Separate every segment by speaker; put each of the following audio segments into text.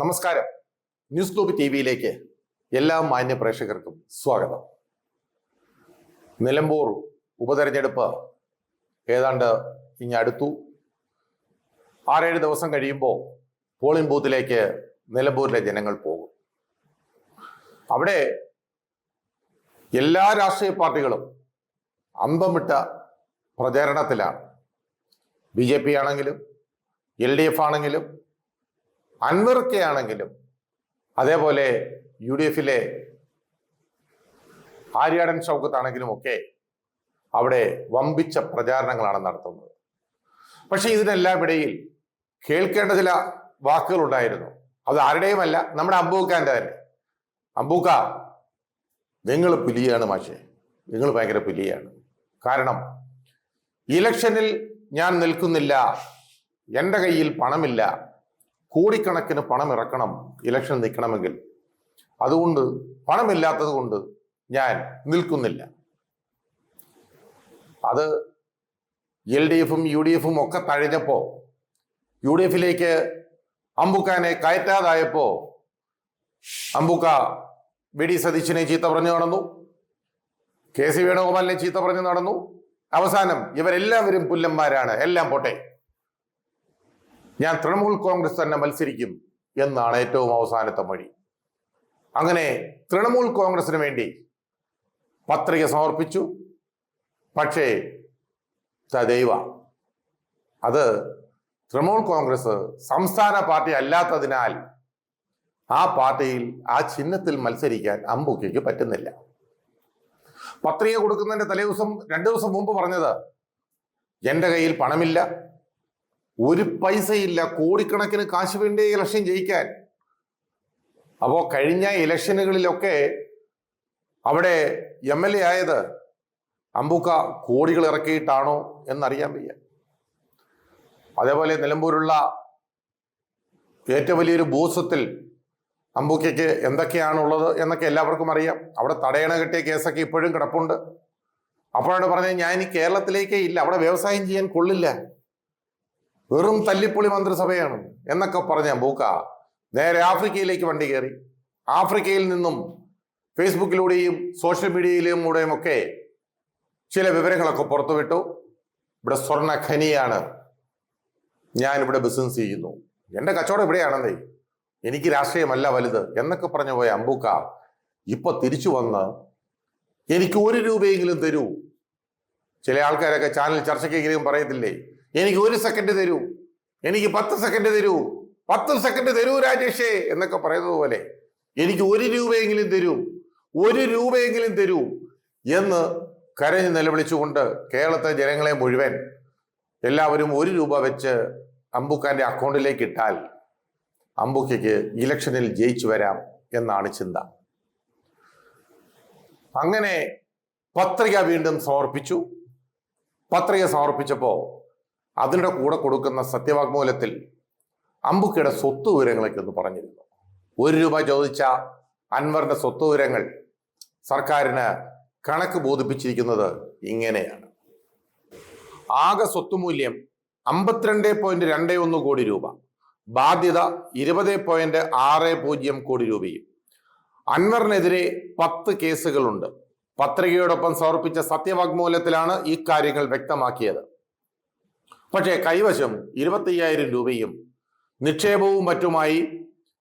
Speaker 1: നമസ്കാരം. News globe T വിയിലേക്ക് എല്ലാ മാന്യ പ്രേക്ഷകർക്കും സ്വാഗതം. നിലമ്പൂർ ഉപതെരഞ്ഞെടുപ്പ് ഏതാണ്ട് ഇനി അടുത്തു. ആറേഴ് ദിവസം കഴിയുമ്പോൾ പോളിംഗ് ബൂത്തിലേക്ക് നിലമ്പൂരിലെ ജനങ്ങൾ പോകും. അവിടെ എല്ലാ രാഷ്ട്രീയ പാർട്ടികളും അന്തമിട്ട പ്രചരണത്തിലാണ്. ബി ജെ പി ആണെങ്കിലും എൽ ഡി എഫ് ആണെങ്കിലും അൻവർ ആണെങ്കിലും അതേപോലെ യു ഡി എഫിലെ ആര്യാടൻ ഷൗക്കത്ത് ആണെങ്കിലും ഒക്കെ അവിടെ വമ്പിച്ച പ്രചാരണങ്ങളാണ് നടത്തുന്നത്. പക്ഷെ ഇതിനെല്ലാം ഇടയിൽ കേൾക്കേണ്ട ചില വാക്കുകൾ ഉണ്ടായിരുന്നു. അത് ആരുടെയുമല്ല നമ്മുടെ അമ്പൂക്കാന്റെ തന്നെ. അമ്പൂക്ക നിങ്ങൾ പുലിയാണ് മാഷെ. നിങ്ങൾ ഭയങ്കര പുലിയാണ്. കാരണം ഇലക്ഷനിൽ ഞാൻ നിൽക്കുന്നില്ല എന്റെ കയ്യിൽ പണമില്ല കോടിക്കണക്കിന് പണം ഇറക്കണം ഇലക്ഷൻ നിൽക്കണമെങ്കിൽ. അതുകൊണ്ട് പണമില്ലാത്തത് കൊണ്ട് ഞാൻ നിൽക്കുന്നില്ല. അത് എൽ ഡി എഫും യു ഡി എഫും ഒക്കെ തഴഞ്ഞപ്പോ യു ഡി എഫിലേക്ക് അമ്പുക്കാനെ കയറ്റാതായപ്പോ അമ്പുക്ക വി ഡി സതീശിനെ ചീത്ത പറഞ്ഞു നടന്നു. കെ സി വേണുഗോപാലിനെ ചീത്ത പറഞ്ഞു നടന്നു. അവസാനം ഇവരെല്ലാവരും പുല്ലന്മാരാണ്. എല്ലാം പോട്ടെ. ഞാൻ തൃണമൂൽ കോൺഗ്രസ് തന്നെ മത്സരിക്കും എന്നാണ് ഏറ്റവും അവസാനത്തെ മൊഴി. അങ്ങനെ തൃണമൂൽ കോൺഗ്രസിന് വേണ്ടി പത്രിക സമർപ്പിച്ചു. പക്ഷേ തദൈവ അത് തൃണമൂൽ കോൺഗ്രസ് സംസ്ഥാന പാർട്ടി അല്ലാത്തതിനാൽ ആ പാർട്ടിയിൽ ആ ചിഹ്നത്തിൽ മത്സരിക്കാൻ അമ്പുക്കയ്ക്ക് പറ്റുന്നില്ല. പത്രിക കൊടുക്കുന്നതിന്റെ തലേദിവസം രണ്ടു ദിവസം മുമ്പ് പറഞ്ഞത് എന്റെ കയ്യിൽ പണമില്ല. ഒരു പൈസയില്ല. കോടിക്കണക്കിന് കാശ് വേണ്ടേ ഇലക്ഷൻ ജയിക്കാൻ. അപ്പോ കഴിഞ്ഞ ഇലക്ഷനുകളിലൊക്കെ അവിടെ എം എൽ എ ആയത് അമ്പൂക്ക കോടികൾ ഇറക്കിയിട്ടാണോ എന്നറിയാൻ വയ്യ. അതേപോലെ നിലമ്പൂരുള്ള ഏറ്റവും വലിയൊരു ഭൂസ്വത്തിൽ അമ്പൂക്കയ്ക്ക് എന്തൊക്കെയാണുള്ളത് എന്നൊക്കെ എല്ലാവർക്കും അറിയാം. അവിടെ തടയണ കിട്ടിയ കേസൊക്കെ ഇപ്പോഴും കിടപ്പുണ്ട്. അപ്പോഴാണ് പറഞ്ഞത് ഞാൻ ഇനി കേരളത്തിലേക്കേ ഇല്ല. അവിടെ വ്യവസായം ചെയ്യാൻ കൊള്ളില്ല. വെറും തല്ലിപ്പൊളി മന്ത്രിസഭയാണ് എന്നൊക്കെ പറഞ്ഞ ബൂക്ക. നേരെ ആഫ്രിക്കയിലേക്ക് വണ്ടി കയറി. ആഫ്രിക്കയിൽ നിന്നും ഫേസ്ബുക്കിലൂടെയും സോഷ്യൽ മീഡിയയിലൂടെയും ഒക്കെ ചില വിവരങ്ങളൊക്കെ പുറത്തുവിട്ടു. ഇവിടെ സ്വർണ ഖനിയാണ് ഞാൻ ഇവിടെ ബിസിനസ് ചെയ്യുന്നു. എന്റെ കച്ചവടം ഇവിടെയാണെന്നേ. എനിക്ക് രാഷ്ട്രീയമല്ല വലുത് എന്നൊക്കെ പറഞ്ഞു പോയ അമ്പൂക്ക ഇപ്പൊ തിരിച്ചു വന്ന് എനിക്ക് ഒരു രൂപയെങ്കിലും തരൂ. ചില ആൾക്കാരൊക്കെ ചാനൽ ചർച്ചയ്ക്കെങ്കിലും പറയത്തില്ലേ? എനിക്ക് ഒരു സെക്കൻഡ് തരൂ. എനിക്ക് പത്ത് സെക്കൻഡ് തരൂ. പത്ത് സെക്കൻഡ് തരൂ രാജേഷേ എന്നൊക്കെ പറയുന്നത് പോലെ എനിക്ക് ഒരു രൂപയെങ്കിലും തരൂ. ഒരു രൂപയെങ്കിലും തരൂ എന്ന് കരഞ്ഞ് നിലവിളിച്ചുകൊണ്ട് കേരളത്തെ ജനങ്ങളെ മുഴുവൻ എല്ലാവരും ഒരു രൂപ വെച്ച് അമ്പുക്കാന്റെ അക്കൗണ്ടിലേക്ക് ഇട്ടാൽ അമ്പുക്കയ്ക്ക് ഇലക്ഷനിൽ ജയിച്ചു വരാം എന്നാണ് ചിന്ത. അങ്ങനെ പത്രിക വീണ്ടും സമർപ്പിച്ചു. പത്രിക സമർപ്പിച്ചപ്പോ അതിന്റെ കൂടെ കൊടുക്കുന്ന സത്യവാഗ്മൂലത്തിൽ അമ്പുക്കയുടെ സ്വത്ത് വിവരങ്ങളൊക്കെ ഒന്ന് പറഞ്ഞിരുന്നു. ഒരു രൂപ ചോദിച്ച അൻവറിന്റെ സ്വത്ത് വിവരങ്ങൾ സർക്കാരിന് കണക്ക് ബോധിപ്പിച്ചിരിക്കുന്നത് ഇങ്ങനെയാണ്. ആകെ സ്വത്ത് മൂല്യം അമ്പത്തിരണ്ട് പോയിന്റ് രണ്ട് ഒന്ന് കോടി രൂപ. ബാധ്യത ഇരുപത് പോയിന്റ് ആറ് പൂജ്യം കോടി രൂപയും. അൻവറിനെതിരെ പത്ത് കേസുകളുണ്ട്. പത്രികയോടൊപ്പം സമർപ്പിച്ച സത്യവാഗ്മൂലത്തിലാണ് ഈ കാര്യങ്ങൾ വ്യക്തമാക്കിയത്. പക്ഷേ കൈവശം ഇരുപത്തയ്യായിരം രൂപയും നിക്ഷേപവും മറ്റുമായി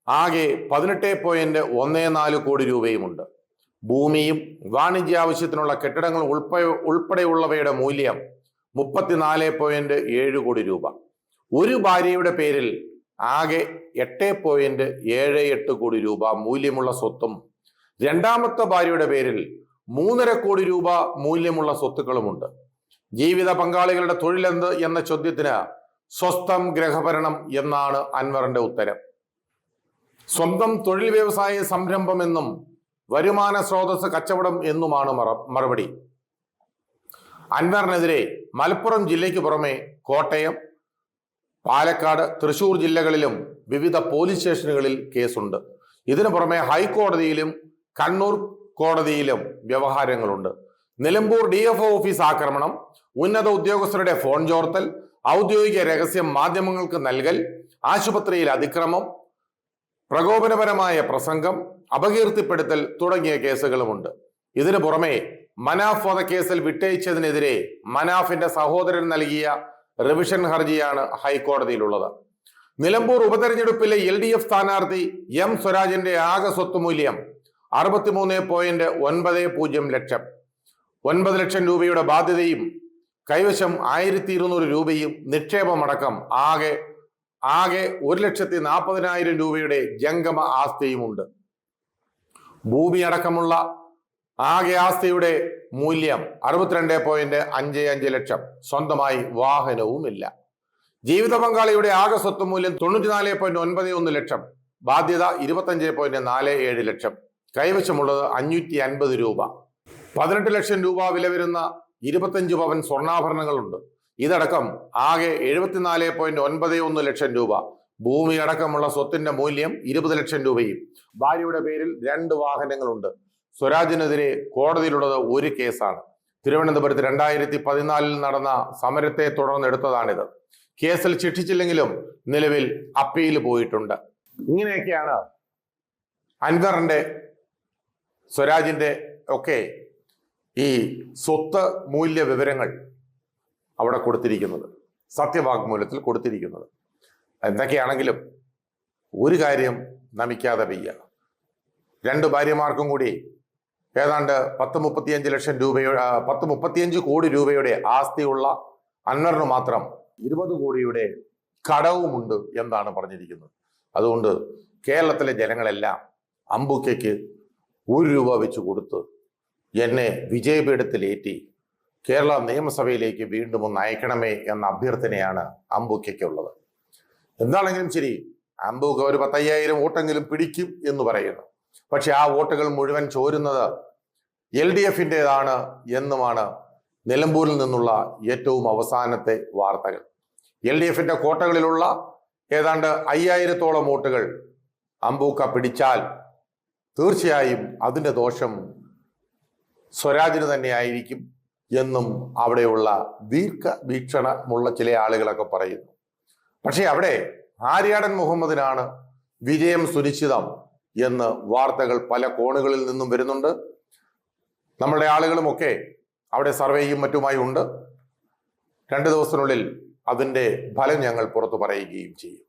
Speaker 1: ആകെ പതിനെട്ട് പോയിന്റ് ഒന്ന് നാല് കോടി രൂപയുമുണ്ട്. ഭൂമിയും വാണിജ്യ ആവശ്യത്തിനുള്ള കെട്ടിടങ്ങൾ ഉൾപ്പെടെ ഉൾപ്പെടെയുള്ളവയുടെ മൂല്യം മുപ്പത്തിനാല് പോയിന്റ് ഏഴ് കോടി രൂപ. ഒരു ഭാര്യയുടെ പേരിൽ ആകെ എട്ട് പോയിന്റ് ഏഴ് എട്ട് കോടി രൂപ മൂല്യമുള്ള സ്വത്തും രണ്ടാമത്തെ ഭാര്യയുടെ പേരിൽ മൂന്നര കോടി രൂപ മൂല്യമുള്ള സ്വത്തുക്കളുമുണ്ട്. ജീവിത പങ്കാളികളുടെ തൊഴിലെന്ത് എന്ന ചോദ്യത്തിന് സ്വസ്ഥം ഗ്രഹഭരണം എന്നാണ് അൻവറിന്റെ ഉത്തരം. സ്വന്തം തൊഴിൽ വ്യവസായ സംരംഭം എന്നും വരുമാന സ്രോതസ് കച്ചവടം എന്നുമാണ് മറുപടി. അൻവറിനെതിരെ മലപ്പുറം ജില്ലയ്ക്ക് പുറമെ കോട്ടയം പാലക്കാട് തൃശൂർ ജില്ലകളിലും വിവിധ പോലീസ് സ്റ്റേഷനുകളിൽ കേസുണ്ട്. ഇതിനു പുറമെ ഹൈക്കോടതിയിലും കണ്ണൂർ കോടതിയിലും വ്യവഹാരങ്ങളുണ്ട്. നിലമ്പൂർ ഡി ഓഫീസ് ആക്രമണം ഉന്നത ഉദ്യോഗസ്ഥരുടെ ഫോൺ ചോർത്തൽ ഔദ്യോഗിക രഹസ്യം മാധ്യമങ്ങൾക്ക് നൽകൽ ആശുപത്രിയിൽ അതിക്രമം പ്രകോപനപരമായ പ്രസംഗം അപകീർത്തിപ്പെടുത്തൽ തുടങ്ങിയ കേസുകളുമുണ്ട്. ഇതിനു പുറമെ മനാഫ് വധക്കേസിൽ വിട്ടയച്ചതിനെതിരെ മനാഫിന്റെ സഹോദരൻ നൽകിയ റിവിഷൻ ഹർജിയാണ് ഹൈക്കോടതിയിലുള്ളത്. നിലമ്പൂർ ഉപതെരഞ്ഞെടുപ്പിലെ എൽ ഡി എഫ് സ്ഥാനാർത്ഥി എം സ്വരാജിന്റെ ആകെ സ്വത്ത് മൂല്യം അറുപത്തിമൂന്ന് പോയിന്റ് ഒൻപത് പൂജ്യം ലക്ഷം. ഒൻപത് ലക്ഷം രൂപയുടെ ബാധ്യതയും കൈവശം ആയിരത്തി ഇരുന്നൂറ് രൂപയും നിക്ഷേപമടക്കം ആകെ ആകെ ഒരു ലക്ഷത്തി നാൽപ്പതിനായിരം രൂപയുടെ ജംഗമ ആസ്തിയുമുണ്ട്. ഭൂമി അടക്കമുള്ള ആകെ ആസ്തിയുടെ മൂല്യം അറുപത്തിരണ്ട് പോയിന്റ് അഞ്ച് അഞ്ച് ലക്ഷം. സ്വന്തമായി വാഹനവുമില്ല. ജീവിത പങ്കാളിയുടെ ആകെ സ്വത്ത് മൂല്യം തൊണ്ണൂറ്റിനാല് പോയിന്റ് ഒൻപത് ഒന്ന് ലക്ഷം. ബാധ്യത ഇരുപത്തഞ്ച് പോയിന്റ് നാല് ഏഴ് ലക്ഷം. കൈവശമുള്ളത് അഞ്ഞൂറ്റി അൻപത് രൂപ. പതിനെട്ട് ലക്ഷം രൂപ വില വരുന്ന ഇരുപത്തഞ്ച് പവൻ സ്വർണാഭരണങ്ങളുണ്ട്. ഇതടക്കം ആകെ എഴുപത്തിനാല് പോയിന്റ് ഒൻപത് ഒന്ന് ലക്ഷം രൂപ. ഭൂമി അടക്കമുള്ള സ്വത്തിന്റെ മൂല്യം ഇരുപത് ലക്ഷം രൂപയും. ഭാര്യയുടെ പേരിൽ രണ്ട് വാഹനങ്ങളുണ്ട്. സ്വരാജിനെതിരെ കോടതിയിലുള്ളത് ഒരു കേസാണ്. തിരുവനന്തപുരത്ത് രണ്ടായിരത്തി പതിനാലിൽ നടന്ന സമരത്തെ തുടർന്ന് എടുത്തതാണിത്. കേസിൽ ശിക്ഷിച്ചില്ലെങ്കിലും നിലവിൽ അപ്പീൽ പോയിട്ടുണ്ട്. ഇങ്ങനെയൊക്കെയാണ് അൻവറിന്റെ സ്വരാജിന്റെ ഒക്കെ ഈ സ്വത്ത് മൂല്യ വിവരങ്ങൾ അവിടെ കൊടുത്തിരിക്കുന്നത് സത്യവാങ്മൂലത്തിൽ കൊടുത്തിരിക്കുന്നത്. എന്തൊക്കെയാണെങ്കിലും ഒരു കാര്യം നമിക്കാതെ വയ്യ. രണ്ട് ഭാര്യമാർക്കും കൂടി ഏതാണ്ട് പത്ത് മുപ്പത്തിയഞ്ച് ലക്ഷം രൂപയുടെ പത്ത് മുപ്പത്തിയഞ്ച് കോടി രൂപയുടെ ആസ്തിയുള്ള അൻവറിന് മാത്രം ഇരുപത് കോടിയുടെ കടവുമുണ്ട് എന്നാണ് പറഞ്ഞിരിക്കുന്നത്. അതുകൊണ്ട് കേരളത്തിലെ ജനങ്ങളെല്ലാം അമ്പുക്കയ്ക്ക് ഒരു രൂപ വെച്ച് കൊടുത്ത് എന്നെ വിജയപീഠത്തിലേറ്റി കേരള നിയമസഭയിലേക്ക് വീണ്ടും ഒന്ന് അയക്കണമേ എന്ന അഭ്യർത്ഥനയാണ് അമ്പുക്കയ്ക്കുള്ളത്. എന്താണെങ്കിലും ശരി അംബുക്ക ഒരു പത്തയ്യായിരം വോട്ടെങ്കിലും പിടിക്കും എന്ന് പറയുന്നു. പക്ഷെ ആ വോട്ടുകൾ മുഴുവൻ ചോരുന്നത് എൽ ഡി എഫിന്റെതാണ് എന്നുമാണ് നിലമ്പൂരിൽ നിന്നുള്ള ഏറ്റവും അവസാനത്തെ വാർത്തകൾ. എൽ ഡി എഫിന്റെ കോട്ടകളിലുള്ള ഏതാണ്ട് അയ്യായിരത്തോളം വോട്ടുകൾ അമ്പൂക്ക പിടിച്ചാൽ തീർച്ചയായും അതിന്റെ ദോഷം സ്വരാജിന് തന്നെയായിരിക്കും എന്നും അവിടെയുള്ള ദീർഘ വീക്ഷണമുള്ള ചില ആളുകളൊക്കെ പറയുന്നു. പക്ഷേ അവിടെ ആര്യാടൻ മുഹമ്മദിനാണ് വിജയം സുനിശ്ചിതം എന്ന് വാർത്തകൾ പല കോണുകളിൽ നിന്നും വരുന്നുണ്ട്. നമ്മളുടെ ആളുകളുമൊക്കെ അവിടെ സർവേയും മറ്റുമായി ഉണ്ട്. രണ്ട് ദിവസത്തിനുള്ളിൽ അതിന്റെ ഫലം ഞങ്ങൾ പുറത്തു പറയുകയും ചെയ്യും.